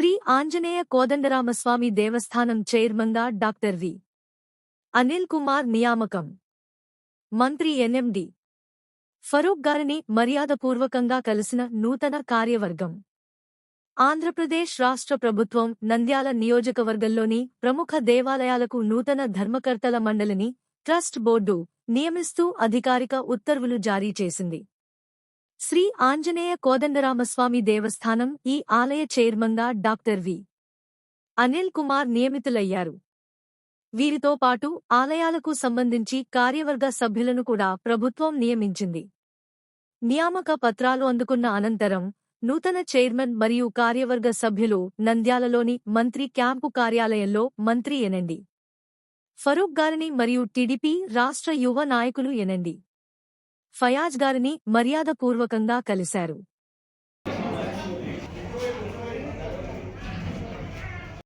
శ్రీ ఆంజనేయ కోదండరామస్వామి దేవస్థానం చైర్మన్గా doctor V. Anil Kumar నియామకం. మంత్రి ఎన్ఎండి. ఫరూక్ గారిని మర్యాదపూర్వకంగా కలిసిన నూతన కార్యవర్గం. ఆంధ్రప్రదేశ్ రాష్ట్ర ప్రభుత్వం నంద్యాల నియోజకవర్గంలోని ప్రముఖ దేవాలయాలకు నూతన ధర్మకర్తల మండలిని ట్రస్ట్ బోర్డు నియమిస్తూ అధికారిక ఉత్తర్వులు జారీ చేసింది. శ్రీ ఆంజనేయ కోదండరామస్వామి దేవస్థానం ఈ ఆలయ చైర్మన్గా డాక్టర్ వి. అనిల్ కుమార్ నియమితులయ్యారు. వీరితో పాటు ఆలయాలకు సంబంధించి కార్యవర్గ సభ్యులను కూడా ప్రభుత్వం నియమించింది. నియామక పత్రాలు అందుకున్న అనంతరం నూతన చైర్మన్ మరియు కార్యవర్గ సభ్యులు నంద్యాలలోని మంత్రి క్యాంపు కార్యాలయంలో మంత్రి ఎనండి ఫరూక్ గారిని మరియు టీడీపీ రాష్ట్ర యువ నాయకులు ఎనండి ఫయాజ్ గారిని మర్యాదపూర్వకంగా కలిశారు.